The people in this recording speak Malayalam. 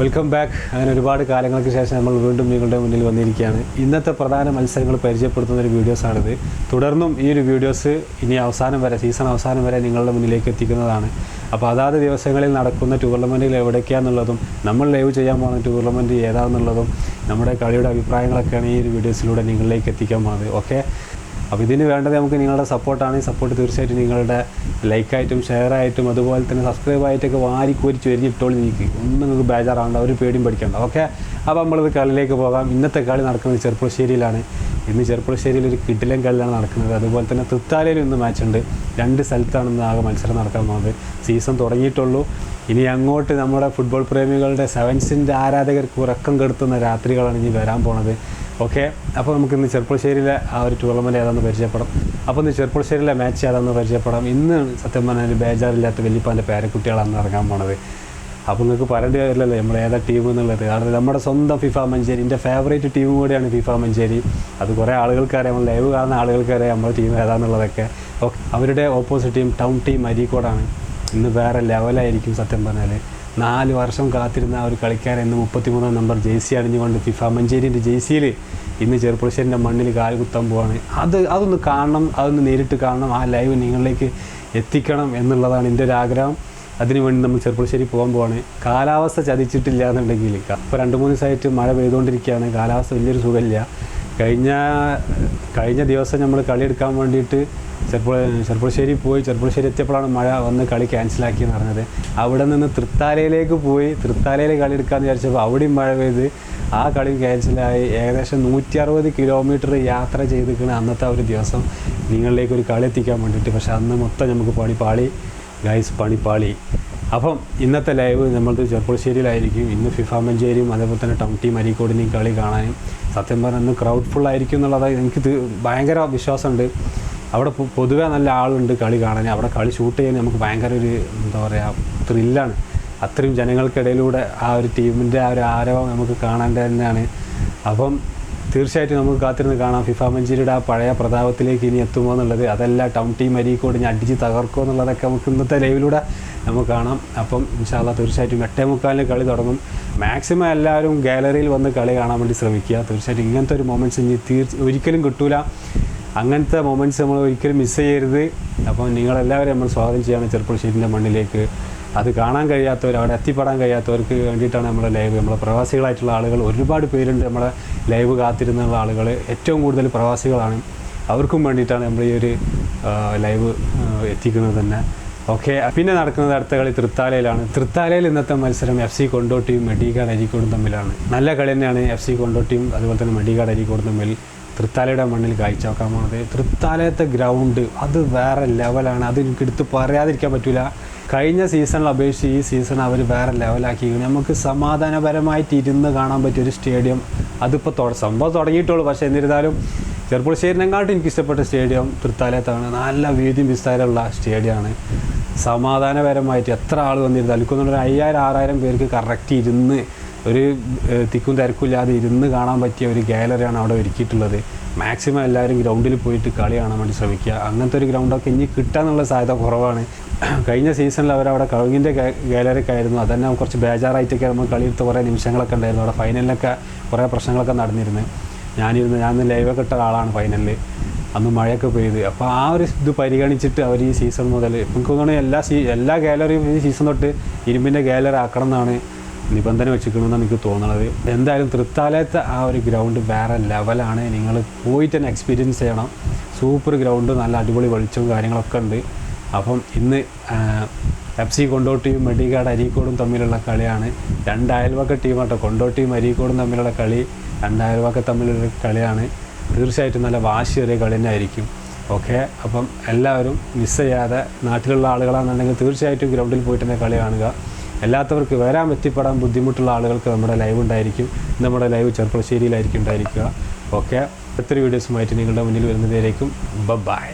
വെൽക്കം ബാക്ക് അങ്ങനെ ഒരുപാട് കാലങ്ങൾക്ക് ശേഷം നമ്മൾ വീണ്ടും നിങ്ങളുടെ മുന്നിൽ വന്നിരിക്കുകയാണ്. ഇന്നത്തെ പ്രധാന മത്സരങ്ങൾ പരിചയപ്പെടുത്തുന്ന ഒരു വീഡിയോസാണിത് തുടർന്നും ഈ ഒരു വീഡിയോസ് ഇനി അവസാനം വരെ സീസൺ അവസാനം വരെ നിങ്ങളുടെ മുന്നിലേക്ക് എത്തിക്കുന്നതാണ്. അപ്പോൾ അതാത് ദിവസങ്ങളിൽ നടക്കുന്ന ടൂർണമെന്റുകൾ എവിടേക്കാന്നുള്ളതും നമ്മൾ ലൈവ് ചെയ്യാൻ പോകുന്ന ടൂർണമെന്റ് ഏതാണെന്നുള്ളതും നമ്മുടെ കളിയുടെ അഭിപ്രായങ്ങളൊക്കെയാണ് ഈ ഒരു വീഡിയോസിലൂടെ നിങ്ങളിലേക്ക് എത്തിക്കാൻ പോകുന്നത്. ഓക്കെ അപ്പോൾ ഇതിന് വേണ്ടത് നമുക്ക് നിങ്ങളുടെ സപ്പോർട്ടാണ് ഈ സപ്പോർട്ട് തീർച്ചയായിട്ടും നിങ്ങളുടെ ലൈക്കായിട്ടും ഷെയറായിട്ടും അതുപോലെ തന്നെ സബ്സ്ക്രൈബ് ആയിട്ടൊക്കെ വാരി വാരിക്കോരി ചൊരിഞ്ഞിട്ടോളി നീക്കി. ഒന്നും നിങ്ങൾക്ക് ബേജാറാവണ്ട. ഒരു പേടിയും പഠിക്കണ്ട ഓക്കെ അപ്പോൾ നമ്മളത് കളിയിലേക്ക് പോകാം. ഇന്നത്തെ കളി നടക്കുന്നത് ചെറുപ്പുളശ്ശേരിയിലാണ് ഇന്ന് ചെറുപ്പുളശ്ശേരിയിൽ ഒരു കിടിലൻ കളിയാണ് നടക്കുന്നത്. അതുപോലെ തന്നെ തൃത്താലയിൽ ഇന്ന് മാച്ച് ഉണ്ട്. രണ്ട് സ്ഥലത്താണ് ഇന്ന് ആകെ മത്സരം നടക്കാൻ പോകുന്നത്. സീസൺ തുടങ്ങിയിട്ടുള്ളൂ. ഇനി അങ്ങോട്ട് നമ്മുടെ ഫുട്ബോൾ പ്രേമികളുടെ സെവൻസിന്റെ ആരാധകർക്ക് ഉറക്കം കെടുത്തുന്ന രാത്രികളാണ് ഇനി വരാൻ പോണത്. ഓക്കെ. അപ്പോൾ നമുക്ക് ഇന്ന് ചെറുപ്പുളശ്ശേരിയിലെ ആ ഒരു ടൂർണമെന്റ് ഏതാണെന്ന് പരിചയപ്പെടാം. അപ്പോൾ ഇന്ന് ചെറുപ്പുളശ്ശേരിയിലെ മാച്ച് ഏതാണെന്ന് പരിചയപ്പെടാം. ഇന്ന് സത്യം പറഞ്ഞാൽ ബേജാറില്ലാത്ത വലിയപ്പാന്റെ പേരക്കുട്ടികളാണ് ഇറങ്ങാൻ പോണത്. അപ്പോൾ നിങ്ങൾക്ക് പറയേണ്ടി വരില്ലല്ലോ നമ്മൾ ഏതാ ടീം എന്നുള്ളത്. കാരണം നമ്മുടെ സ്വന്തം ഫിഫ മഞ്ചേരി എന്റെ ഫേവറേറ്റ് ടീം കൂടിയാണ് ഫിഫ മഞ്ചേരി. അത് കുറേ ആളുകൾക്കറിയാം നമ്മൾ ലൈവ് കാണുന്ന ആളുകൾക്കറിയാം നമ്മുടെ ടീം ഏതാണെന്നുള്ളതൊക്കെ അവരുടെ ഓപ്പോസിറ്റ് ടീം ടൗൺ ടീം അരീക്കോടാണ്. ഇന്ന് വേറെ ലെവലായിരിക്കും സത്യം പറഞ്ഞാൽ നാല് വർഷം കാത്തിരുന്ന ആ ഒരു കളിക്കാരൻ ഇന്ന് മുപ്പത്തിമൂന്നാം നമ്പർ ജേഴ്സി അണിഞ്ഞുകൊണ്ട് ഫിഫ മഞ്ചേരിന്റെ ജേഴ്സിയിൽ ഇന്ന് ചെറുപ്പുളശ്ശേരിന്റെ മണ്ണിൽ കാൽ കുത്താൻ പോവാണ്. അത് അതൊന്ന് കാണണം അതൊന്ന് നേരിട്ട് കാണണം ആ ലൈവ് നിങ്ങളിലേക്ക് എത്തിക്കണം എന്നുള്ളതാണ് എന്റെ ഒരു ആഗ്രഹം. അതിനുവേണ്ടി നമ്മൾ ചെറുപ്പുളശ്ശേരി പോകാൻ പോവാണ്. കാലാവസ്ഥ ചതിച്ചിട്ടില്ല എന്നുണ്ടെങ്കിൽ ഇപ്പോൾ രണ്ട് മൂന്ന് ദിവസമായിട്ട് മഴ പെയ്തുകൊണ്ടിരിക്കുകയാണ്. കാലാവസ്ഥ വലിയൊരു സുഖമില്ല. കഴിഞ്ഞ കഴിഞ്ഞ ദിവസം നമ്മൾ കളിയെടുക്കാൻ വേണ്ടിയിട്ട് ചെറുപ്പുള ചെറുപ്പുളശ്ശേരി പോയി ചെറുപ്പുളശ്ശേരി എത്തിയപ്പോഴാണ് മഴ വന്ന് കളി ക്യാൻസലാക്കി എന്ന് പറഞ്ഞത്. അവിടെ നിന്ന് തൃത്താലയിലേക്ക് പോയി തൃത്താലയിൽ കളി എടുക്കാമെന്ന് വിചാരിച്ചപ്പോൾ അവിടെയും മഴ പെയ്ത് ആ കളി ക്യാൻസലായി ഏകദേശം നൂറ്റി അറുപത് കിലോമീറ്റർ യാത്ര ചെയ്തിരിക്കുന്ന അന്നത്തെ ഒരു ദിവസം നിങ്ങളിലേക്ക് ഒരു കളി എത്തിക്കാൻ വേണ്ടിയിട്ട്. പക്ഷേ അന്ന് മൊത്തം നമുക്ക് പണിപ്പാളി ഗൈസ് പണിപ്പാളി അപ്പം ഇന്നത്തെ ലൈവ് നമ്മളത് ചെറുപ്പുളശ്ശേരിയിലായിരിക്കും ഇന്ന് ഫിഫ മഞ്ചേരിയും അതേപോലെ തന്നെ ടൗൺ ടീം അരീക്കോടിനെയും കളി കാണാനും. സത്യം പറഞ്ഞാൽ ഇന്ന് ക്രൗഡ് ഫുൾ ആയിരിക്കും എന്നുള്ളതായി എനിക്ക് ഭയങ്കര വിശ്വാസമുണ്ട്. അവിടെ പൊതുവെ നല്ല ആളുണ്ട് കളി കാണാൻ. അവിടെ കളി ഷൂട്ട് ചെയ്യാൻ നമുക്ക് ഭയങ്കര ഒരു എന്താ പറയുക ത്രില്ലാണ് അത്രയും ജനങ്ങൾക്കിടയിലൂടെ ആ ഒരു ടീമിന്റെ ആ ഒരു ആരവം നമുക്ക് കാണാൻ തന്നെയാണ്. അപ്പം തീർച്ചയായിട്ടും നമുക്ക് കാത്തിരുന്ന് കാണാം. ഫിഫ മഞ്ചേരിയുടെ ആ പഴയ പ്രതാപത്തിലേക്ക് ഇനി എത്തുമോ എന്നുള്ളത്. അതല്ല ടൗൺ ടീം അരീക്കോട് ഞാൻ അടിച്ച് തകർക്കുമോ എന്നുള്ളതൊക്കെ നമുക്ക് ഇന്നത്തെ ലൈവിലൂടെ നമുക്ക് കാണാം. അപ്പം ഇൻഷാല്ല തീർച്ചയായിട്ടും എട്ടേ മുക്കാലിന് കളി തുടങ്ങും. മാക്സിമം എല്ലാവരും ഗാലറിയിൽ വന്ന് കളി കാണാൻ വേണ്ടി ശ്രമിക്കുക. തീർച്ചയായിട്ടും ഇങ്ങനത്തെ ഒരു മൊമെന്റ്സ് ഇനി തീർച്ച ഒരിക്കലും കിട്ടൂല. അങ്ങനത്തെ മൊമെന്റ്സ് നമ്മൾ ഒരിക്കലും മിസ് ചെയ്യരുത്. അപ്പം നിങ്ങളെല്ലാവരും നമ്മൾ സ്വാഗതം ചെയ്യാണ് ചെറുപ്പുളശ്ശേരിന്റെ മണ്ണിലേക്ക്. അത് കാണാൻ കഴിയാത്തവർ അവിടെ എത്തിപ്പെടാൻ കഴിയാത്തവർക്ക് വേണ്ടിയിട്ടാണ് നമ്മുടെ ലൈവ് നമ്മളെ പ്രവാസികളായിട്ടുള്ള ആളുകൾ ഒരുപാട് പേരുണ്ട് നമ്മളെ ലൈവ് കാത്തിരുന്നുള്ള ആളുകൾ ഏറ്റവും കൂടുതൽ പ്രവാസികളാണ്. അവർക്കും വേണ്ടിയിട്ടാണ് നമ്മൾ ഈ ഒരു ലൈവ് എത്തിക്കുന്നത് തന്നെ. ഓക്കെ പിന്നെ നടക്കുന്നത് അടുത്ത കളി തൃത്താലയിലാണ്. തൃത്താലയിൽ ഇന്നത്തെ മത്സരം എഫ് സി കൊണ്ടോട്ടിയും മെഡിക്കാട് അരിക്കോടും തമ്മിലാണ്. നല്ല കളി തന്നെയാണ് എഫ് സി കൊണ്ടോട്ടിയും അതുപോലെ തന്നെ മെഡിക്കാട് അരിക്കോടും തമ്മിൽ. തൃത്താലയുടെ മണ്ണിൽ കാഴ്ച വെക്കാൻ പോണത്. തൃത്താലയത്തെ ഗ്രൗണ്ട് അത് വേറെ ലെവലാണ് അത് എനിക്ക് എടുത്ത് പറയാതിരിക്കാൻ പറ്റില്ല കഴിഞ്ഞ സീസണിൽ അപേക്ഷിച്ച് ഈ സീസൺ അവർ വേറെ ലെവലാക്കി നമുക്ക് സമാധാനപരമായിട്ട് ഇരുന്ന് കാണാൻ പറ്റിയ ഒരു സ്റ്റേഡിയം അതിപ്പോൾ സംഭവം തുടങ്ങിയിട്ടുള്ളൂ. പക്ഷേ എന്നിരുന്നാലും ചെറുപ്പുളശ്ശേരിനെക്കാട്ടും എനിക്ക് ഇഷ്ടപ്പെട്ട സ്റ്റേഡിയം തൃത്താലയത്താണ്. നല്ല വീതിയും വിസ്താരമുള്ള സ്റ്റേഡിയമാണ് സമാധാനപരമായിട്ട് എത്ര ആൾ വന്നിരുന്നാലും അലിക്കൊന്നും ഒരു അയ്യായിരം ആറായിരം പേർക്ക് കറക്റ്റ് ഇരുന്ന് ഒരു തിക്കും തിരക്കില്ലാതെ ഇരുന്ന് കാണാൻ പറ്റിയ ഒരു ഗാലറിയാണ് അവിടെ ഒരുക്കിയിട്ടുള്ളത്. മാക്സിമം എല്ലാവരും ഗ്രൗണ്ടിൽ പോയിട്ട് കളി കാണാൻ വേണ്ടി ശ്രമിക്കുക. അങ്ങനത്തെ ഒരു ഗ്രൗണ്ടൊക്കെ ഇനി കിട്ടാനുള്ള സാധ്യത കുറവാണ്. കഴിഞ്ഞ സീസണിൽ അവരവിടെ കവിങ്ങിന്റെ ഗാലറിയൊക്കെ ആയിരുന്നു. അതന്നെ കുറച്ച് ബേജാറായിട്ടൊക്കെ നമ്മൾ കളിയെടുത്ത് കുറേ നിമിഷങ്ങളൊക്കെ ഉണ്ടായിരുന്നു. അവിടെ ഫൈനലിലൊക്കെ കുറേ പ്രശ്നങ്ങളൊക്കെ നടന്നിരുന്നു. ഞാനിരുന്ന് ഞാൻ ലൈവൊക്കെ ഇട്ട ആളാണ് ഫൈനലിൽ അന്ന് മഴയൊക്കെ പെയ്ത്. അപ്പോൾ ആ ഒരു ഇത് പരിഗണിച്ചിട്ട് അവർ ഈ സീസൺ മുതൽ എനിക്ക് തോന്നുന്നു എല്ലാ സീ എല്ലാ ഗാലറിയും ഈ സീസൺ തൊട്ട് ഇരുമ്പിന്റെ ഗാലറി ആക്കണം എന്നാണ് നിബന്ധന വെച്ചിരിക്കണമെന്നാണ് എനിക്ക് തോന്നുന്നത് എന്തായാലും തൃത്താലയത്തെ ആ ഒരു ഗ്രൗണ്ട് വേറെ ലെവലാണ് നിങ്ങൾ പോയിട്ട് തന്നെ എക്സ്പീരിയൻസ് ചെയ്യണം. സൂപ്പർ ഗ്രൗണ്ട് നല്ല അടിപൊളി വെളിച്ചവും കാര്യങ്ങളൊക്കെ ഉണ്ട്. അപ്പം ഇന്ന് എഫ് സി കൊണ്ടോട്ടിയും മെഡികാട് അരീക്കോടും തമ്മിലുള്ള കളിയാണ്. രണ്ട് അയൽവക്ക ടീമാട്ടോ കൊണ്ടോട്ടിയും അരീക്കോടും തമ്മിലുള്ള കളി രണ്ട് അയൽവക്ക തമ്മിലുള്ള കളിയാണ്. തീർച്ചയായിട്ടും നല്ല വാശിയേറിയ കളി തന്നെ ആയിരിക്കും. ഓക്കെ അപ്പം എല്ലാവരും മിസ് ചെയ്യാതെ നാട്ടിലുള്ള ആളുകളാണെന്നുണ്ടെങ്കിൽ തീർച്ചയായിട്ടും ഗ്രൗണ്ടിൽ പോയിട്ട് തന്നെ കളി കാണുക. അല്ലാത്തവർക്ക് വരാൻ എത്തിപ്പെടാൻ ബുദ്ധിമുട്ടുള്ള ആളുകൾക്ക് നമ്മുടെ ലൈവ് ഉണ്ടായിരിക്കും. നമ്മുടെ ലൈവ് ചെറുപ്പശ്ശേരിയിലായിരിക്കും ഉണ്ടായിരിക്കുക. ഓക്കെ. അടുത്തൊരു വീഡിയോസുമായിട്ട് നിങ്ങളുടെ മുന്നിൽ വരുന്നതിലേക്കും ബ ബൈ